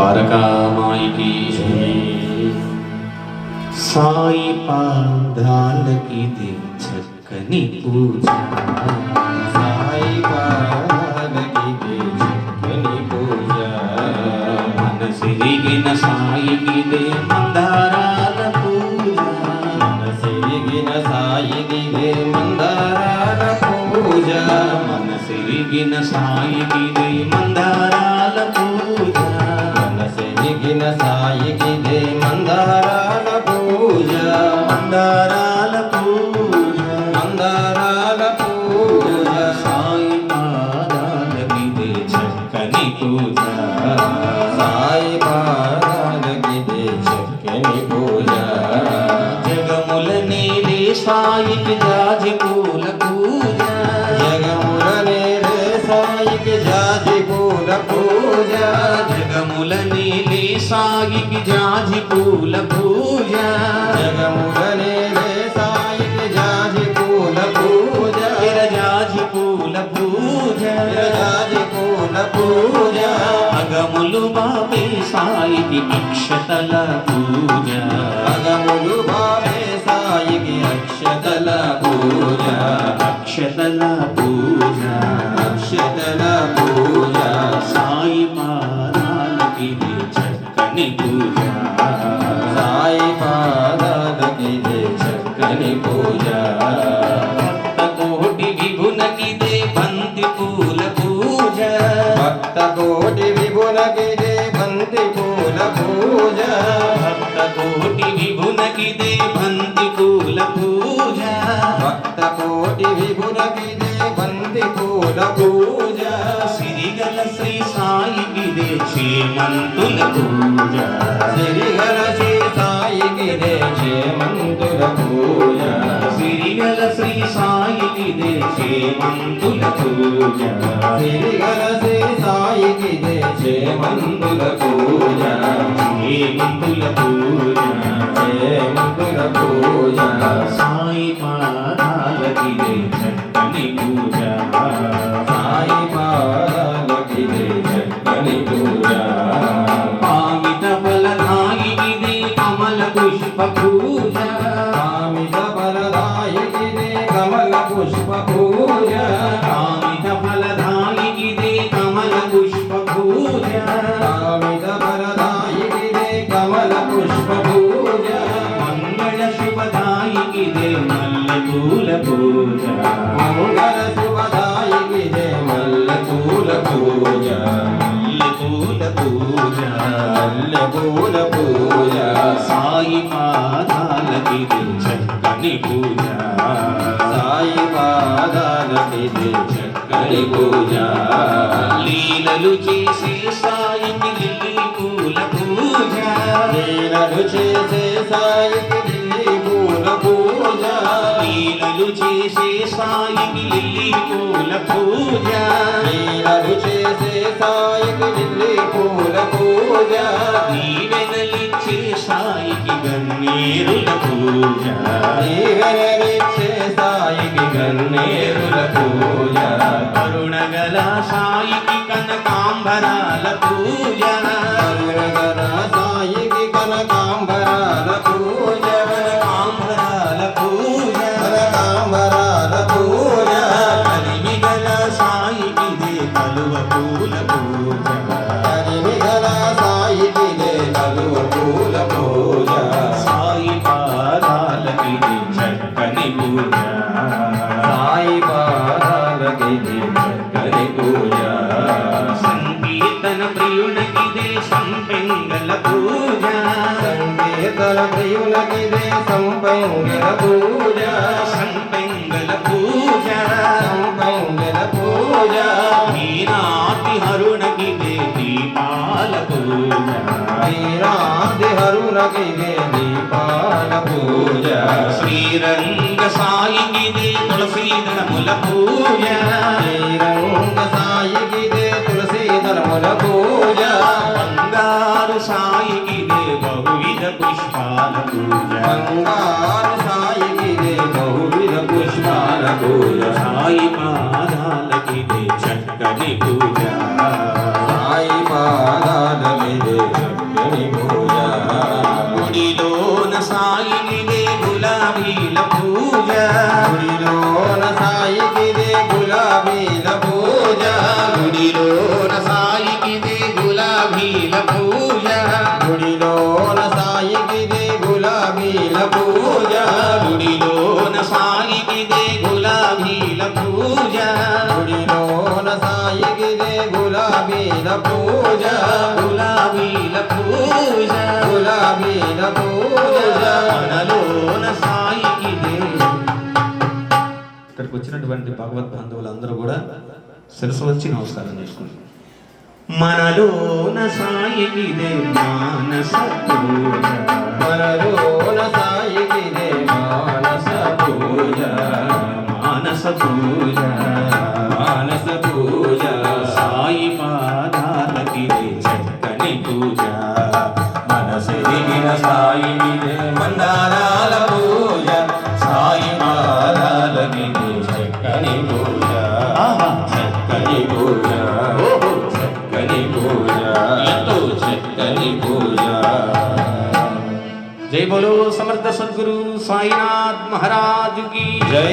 ద్వారకామాయికి సాయి పాదాలకి చక్కని పూజ. సాయి పాదకి చక్కని పూజ. మనసిరిగిన సాయికి ఇదే మందారాల పూజ. మనసిరిగిన సాయికి మందారాల పూజ. మనసిరిగిన సాయికి ఇదే మందారాల మనసిరిగిన సాయికి మందారాల పూజ. మందారాల పూజ. మందారాల పూజ. సాయి పాదాలకి ఇదే చక్కని పూజ. సాయి పాదకి చక్కని పూజ. జగముల నీలి సాయికి జాజి పూల పూజ. జగముల నేరే సాయికి జాజి పూల పూజ. జగముల నీలి సాయికి జాజి పూల పూజ. జగముల నేరే సాయికి జాజి పూల పూజ. జాజి పూల పూజ. జాజి పూల పూజ. అగములు బాబే సాయికి అక్షతల పూజ. అగములు బాబే సాయికి అక్షతల పూజ. అక్షతల పూజ. అక్షతల పూజ. సాయి ఇది చక్కని పూజ సాయి పాదాలకి చక్కని పూజ. భక్త కోటి విభునకిదే బంతి పూల పూజ భక్త కోటి బంతి పూల పూజ. భక్త కోటి చేమంతుల పూజ. సిరిగల శ్రీ సాయికిదే చేమంతుల పూజ. సిరిగల శ్రీ సాయికిదే చేమంతుల పూజ. సిరిగల శ్రీ సాయికిదే చేమంతుల పూజ. చేమంతుల పూజ? చేమంతుల పూజ? సాయి పాదాలకిదే చక్కని పూజ. పూజ. మల్లె పూల పూజ. మంగళ పూజ. పూల పూజ సాయి పాదాలకిదే చక్కని పూజ. సాయి పాదాలకిదే చక్కని పూజ లీలలు చేసే సాయికి లిల్లీ పూల పూజ లీలలు చేసే సాయికి చేసే సాయికి లిల్లీ పూల పూజ. లీలలు చేసే సాయికి లిల్లీ పూల పూజ. దీవెనలిచ్చే సాయికి గన్నేరుల పూజ. దీవెనలిచ్చే సాయికి గన్నేరుల పూజ. కరుణగల సాయికి కనకాంబరాల పూజ. కరుణగల సంకీర్తన ప్రియులకిదే సంపంగిల పూజ. సంపెంగల పూజ. సంపంగిల పూజ. మీనాటి హరుణకిదే దీపాల పూజ. వీరాది హరుణకిదే దీపాల పూజ. శ్రీరంగ సాయికిదే తులసీదళముల పూజ. శ్రీరంగ సాయికిదే తులసీధరముల పూజ. బంగారు బహువిధ పుష్పాల పూజ బంగారు సాయికిదే బహువిధ పుష్పాల పూజ సాయి పాదాలకిదే చక్కని పూజ. సాయి పాదాలకిదే చక్కని పూజ. గుడిలోన సాయినిదే గులాబీల పూజ. గుడిలోన సాయికిదే గులాబీల పూజ. గుడిలోన గులాబీల పూజ గులాబీల పూజ గులాబీల పూజ మనలోన సాయికి దేవుడు ఇక్కడికి వచ్చినటువంటి భగవద్ బంధువులందరూ కూడా శిరసు వచ్చి నమస్కారం చేసుకుంటారు. మనలోన సాయికిదే మానస పూజ. మనలోన సాయికిదే మానస పూజ మానస పూజ. పూజ మనసిరిగిన సాయికిదే మందారాల పూజ సాయి పాదాలకిదే చక్కని పూజ ఆహా. చక్కని పూజ ఓహో. చక్కని పూజ ఎంతో చక్కని పూజ జై బోలో సమర్థ సద్గురు సాయినాథ్ మహారాజు की జై